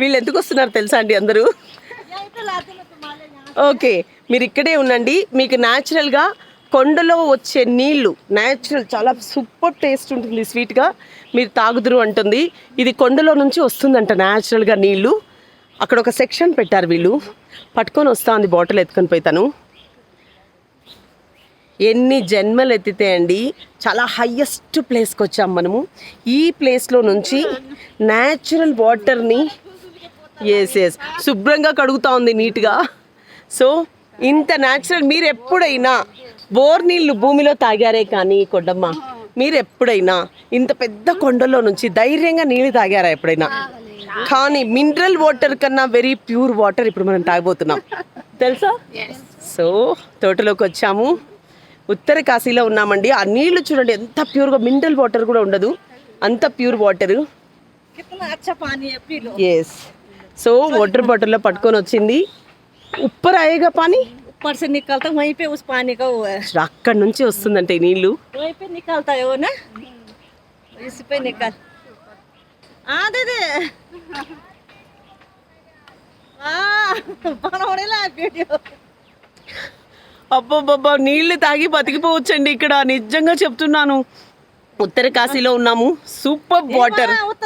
వీళ్ళు ఎందుకు వస్తున్నారు తెలుసా అండి అందరూ? ఓకే మీరు ఇక్కడే ఉండండి. మీకు న్యాచురల్గా కొండలో వచ్చే నీళ్ళు న్యాచురల్ చాలా సూపర్ టేస్ట్ ఉంటుంది స్వీట్గా మీరు తాగుదురు అంటుంది. ఇది కొండలో నుంచి వస్తుందంట న్యాచురల్గా నీళ్ళు అక్కడ ఒక సెక్షన్ పెట్టారు వీళ్ళు. పట్టుకొని వస్తా ఉంది బాటిల్ ఎత్తుకొని పోతాను ఎన్ని జన్మలు ఎత్తితే అండి చాలా హయ్యెస్ట్ ప్లేస్కి వచ్చాం మనము. ఈ ప్లేస్లో నుంచి న్యాచురల్ వాటర్ని ఎస్ ఎస్ శుభ్రంగా కడుగుతా ఉంది నీట్గా సో ఇంత న్యాచురల్ మీరు ఎప్పుడైనా బోర్ నీళ్ళు భూమిలో తాగారే కానీ కొండమ్మ మీరు ఎప్పుడైనా ఇంత పెద్ద కొండలో నుంచి ధైర్యంగా నీళ్ళు తాగారా ఎప్పుడైనా? కానీ మినరల్ వాటర్ కన్నా వెరీ ప్యూర్ వాటర్ ఇప్పుడు మనం తాగబోతున్నాం. తెలుసా? సో తోటలోకి వచ్చాము. ఉత్తర కాశీలో ఉన్నామండి ఆ నీళ్లు చూడండి ఎంత ప్యూర్గా మినరల్ వాటర్ కూడా ఉండదు అంత ప్యూర్ వాటర్ कितना अच्छा पानी है P low yes so water బాటిల్లో పట్టుకొని వచ్చింది ఉప్పర్ అయ్యేగా పానీ ऊपर से निकलता वहीं पे उस पानी का वो है అక్కడి నుంచి వస్తుందంటే ఈ నీళ్లు वहीं पे निकलता है वो ना इस पे निकल हाँ दे दे हाँ बनवने ला वीडियो అబ్బబ్బబ్బా నీళ్ళు తాగి బతికిపోవచ్చండి. ఇక్కడ నిజంగా చెప్తున్నాను. ఉత్తర కాశీలో ఉన్నాము. Super water.